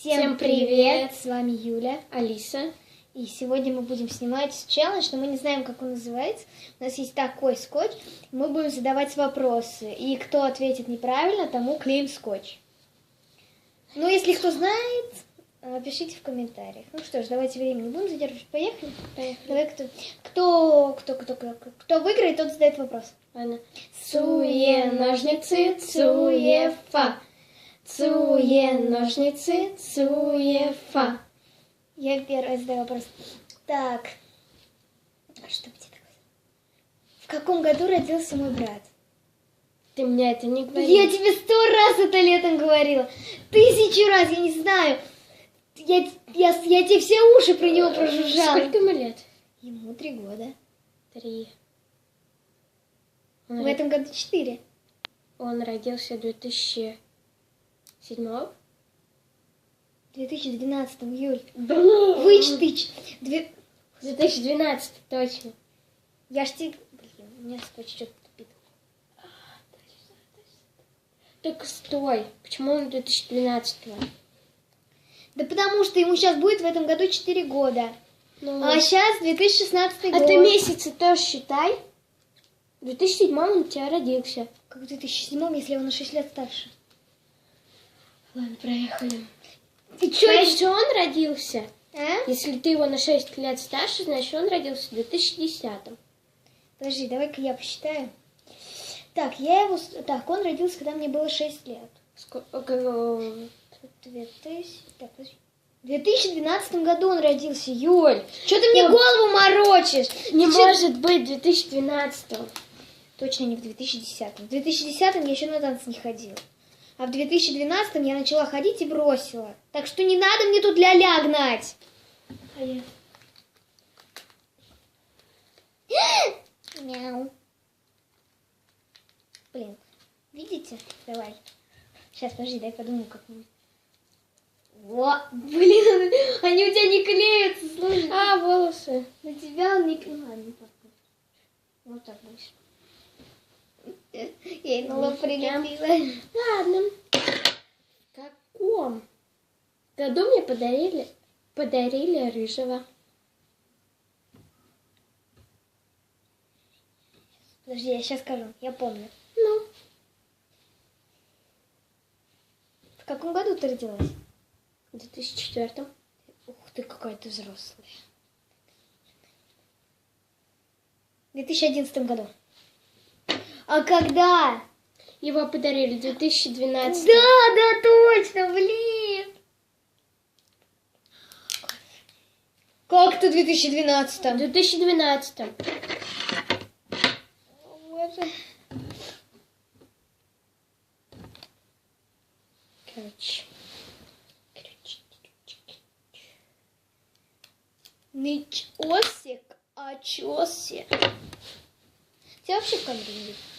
Всем привет! С вами Юля. Алиса. И сегодня мы будем снимать челлендж, но мы не знаем, как он называется. У нас есть такой скотч. Мы будем задавать вопросы. И кто ответит неправильно, тому клеим скотч. Ну, если кто знает, э, пишите в комментариях. Ну что ж, давайте время не будем задерживать. Поехали? Поехали. Давай кто, кто, кто, кто, кто, кто выиграет, тот задает вопрос. Ладно. Цуе, ножницы, цуефа. Цуе, ножницы, цуефа. Я первая задаю вопрос. Так, что где такое? В каком году родился мой брат? Ты мне это не говори. Я тебе сто раз это летом говорила. Тысячу раз, я не знаю. Я, я, я тебе все уши про него прожужжала. Сколько ему лет? Ему три года. Три. В Он, этом году четыре. он родился в 2007 В 2012, Юль. Блин. Вычти. Две... 2012, точно. Я ж тебе... Блин, у меня скотч что-то тупит. Так стой. Почему он 2012 Да потому что ему сейчас будет в этом году 4 года. Ну, А сейчас 2016 а год. ты месяцы тоже считай. В 2007 он у тебя родился. Как в 2007, если он на 6 лет старше. Ладно, проехали. Ты чё? Значит, он родился. А? Если ты его на 6 лет старше, значит, он родился в 2010. Подожди, давай-ка я посчитаю. Так, я его... Так, он родился, когда мне было 6 лет. Сколько? 2000... Так, подожди. В 2012 году он родился, Юль. Что ты мне голову морочишь? Не Ты чё- может быть 2012. Точно не в 2010. В 2010 я еще на танцы не ходила. А в 2012 я начала ходить и бросила. Так что не надо мне тут ля-ля гнать. А я? Мяу. Блин, видите? Давай. Сейчас, подожди, дай подумаю как-нибудь. Во, блин, они у тебя не клеятся, слушай. А, волосы. На тебя он не клеится. Ладно, так. Вот так больше. Лоб прилепила. Ладно. В каком году мне подарили, подарили рыжего? Подожди, я сейчас скажу, я помню. Ну, В каком году ты родилась? в 2004. Ух ты, какая ты взрослая. В 2011 году. А когда? Его подарили в 2012. Да, да, точно, блин. Как ты в 2012 В 2012. Боже. Короче. Ничосик, а чёсик. Тебя вообще видно.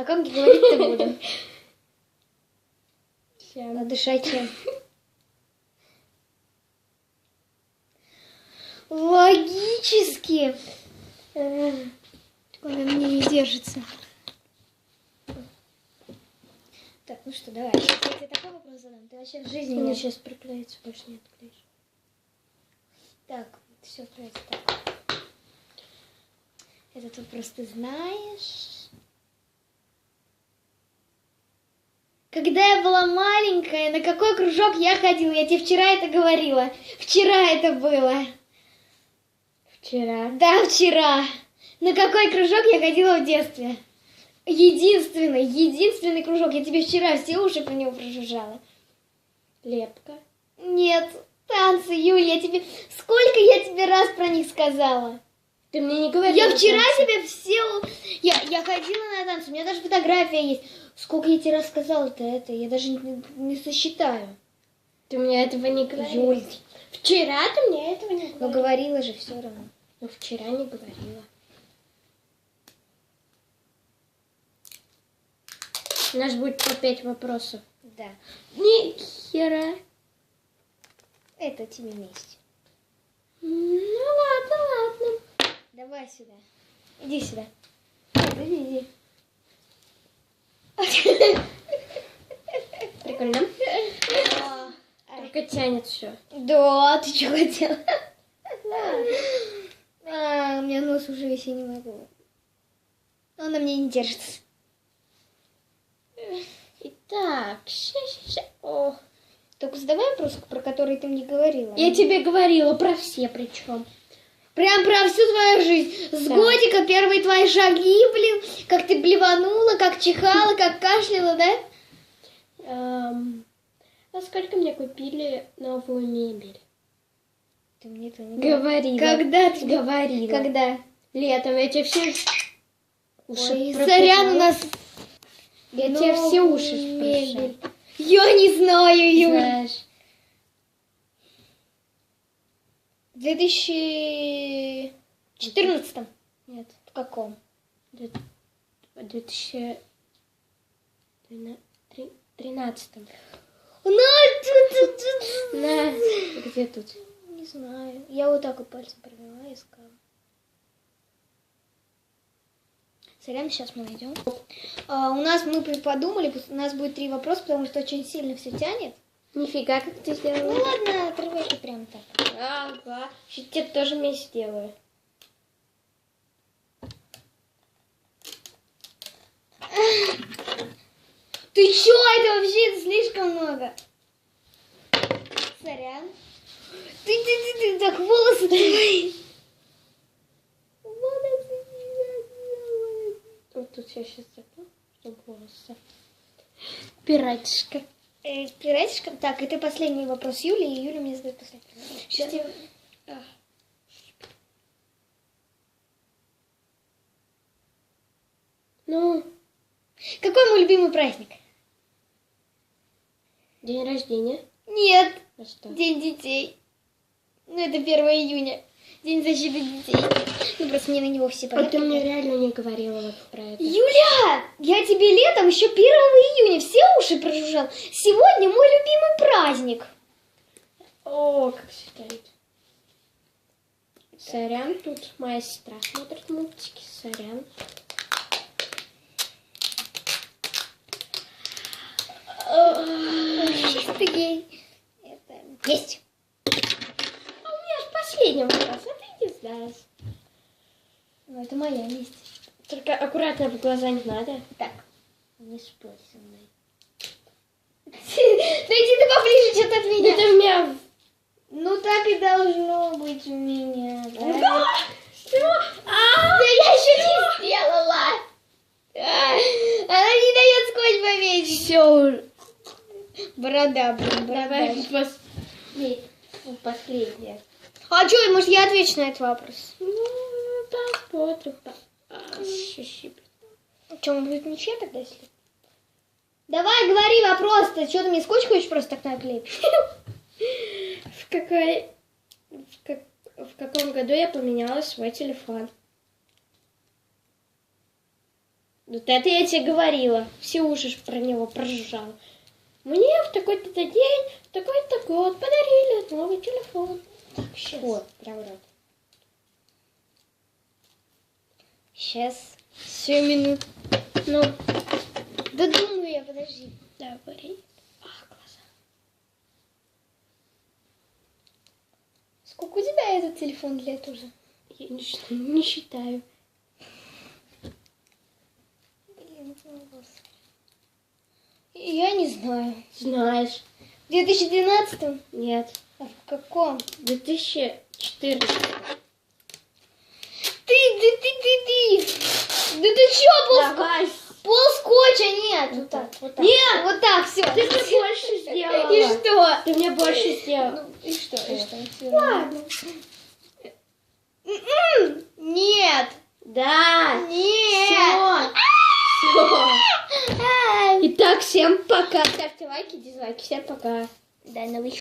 А как говорить-то будем? Дышать чем? Логически. Он на мне не держится. Так, ну что, давай. Я тебе такой вопрос задам. Ты вообще в жизни не... сейчас приклеится, больше не отклеишь. Так, все просто так. Этот вопрос ты знаешь? Когда я была маленькая, на какой кружок я ходила? Я тебе вчера это говорила. Вчера это было. Вчера. Да, вчера. На какой кружок я ходила в детстве? Единственный, единственный кружок. Я тебе вчера все уши про него прожужжала. Лепка. Нет, танцы, Юль, я тебе... Сколько я тебе раз про них сказала? Ты мне не говорила. Я вчера тебе все... Я, я ходила на танцы, у меня даже фотография есть. Сколько я тебе рассказала-то это? Я даже не, не сосчитаю. Ты мне этого не говорила. Юль, Вчера ты мне этого не говорила. говорила же все равно. Ну, вчера не говорила. У нас будет по пять вопросов. Да. Ни хера. Это тебе вместе. Ну ладно, ладно. Давай сюда. Иди сюда. Иди, иди. Прикольно. Только тянет все. Да, ты что хотела? А, у меня нос уже весь, я не могу. Он на мне не держится. Итак, ща, ща, ща. О, Только задавай вопрос, про который ты мне говорила. я тебе говорила про все причем. Прям про всю твою жизнь. С Да. годика первые твои шаги, блин, как ты блеванула, как чихала, как кашляла, да? Эм, а сколько мне купили новую мебель? Ты мне это не говорила. Когда ты Говорила. Когда? Летом я тебе все уши Ой, сорян, у нас Я тебе все уши мебель. Я не знаю, Юль. Знаешь. В 2014 Нет. В каком? Две- В 2013. Ту. На, где тут? Не знаю. Я вот так вот пальцем провела и искала. Сорян, сейчас мы найдем. А, у нас мы подумали, у нас будет три вопроса, потому что очень сильно все тянет. Нифига, как ты Ну сделала. ладно, отрывай ты прям так. Ага. Тебе тоже вместе сделаю. Ты чё, это вообще слишком много. Сорян. Ты, ты, ты, ты, так волосы твои. Вот тут я сейчас запну, чтобы волосы. Пиратишка. Э, пиратишка? Так, это последний вопрос Юли, и Юля мне задает последний. Сейчас я... А. Ну, Какой мой любимый праздник? День рождения. Нет, А что? День детей. Ну, это 1 июня. День защиты детей. Ну, просто мне на него все А ты подарки. мне реально не говорила вот про это. Юля, я тебе летом еще 1 июня все уши прожужжал. Сегодня мой любимый праздник. О, как считает. Сорян, тут моя сестра смотрит мультики. Сорян. Гей. Это есть. А у меня же последний вопрос, а ты не знаешь. Ну, это моя есть. Только аккуратно в глаза не надо. Так. Не спорь со мной. Да иди ты поближе что-то от меня. Это у меня... Ну, так и должно быть у меня. Да? Что? А! Да я еще не сделала. Она не дает скотч повесить. Все, Борода, блин, давай борода. последний. Ну, последнее. А что, может, я отвечу на этот вопрос? Ну, посмотрим. А, щи-щи. Что, будет ничья тогда, если? Давай, говори вопрос-то. Что, ты мне скотч хочешь просто так наклеить? В какой... В, как... в каком году я поменяла свой телефон? Вот это я тебе говорила. Все уши про него прожужжала. Мне в такой-то день, в такой-то год подарили новый телефон. Так, сейчас. Вот, прям рад. Сейчас. Семь минут. Ну, Да думаю я, подожди. давай. А, глаза. Сколько у тебя этот телефон лет уже? Я не, ш- не считаю. Блин, ну, господи. Я не знаю. Знаешь. В 2012 Нет. А в каком? 2014. Ты, ты, ты, ты, ты. Да ты чё, пол, Давай. пол скотча нет. Вот так, вот так. Нет! Вот так, все. Ты мне больше сделала. И что? Ты мне больше сделала. Ну, и что, и что? Ладно. М-м, Нет. Да. Нет. Все. Ай. Итак, всем пока. Ставьте лайки, дизлайки. Всем пока. До новых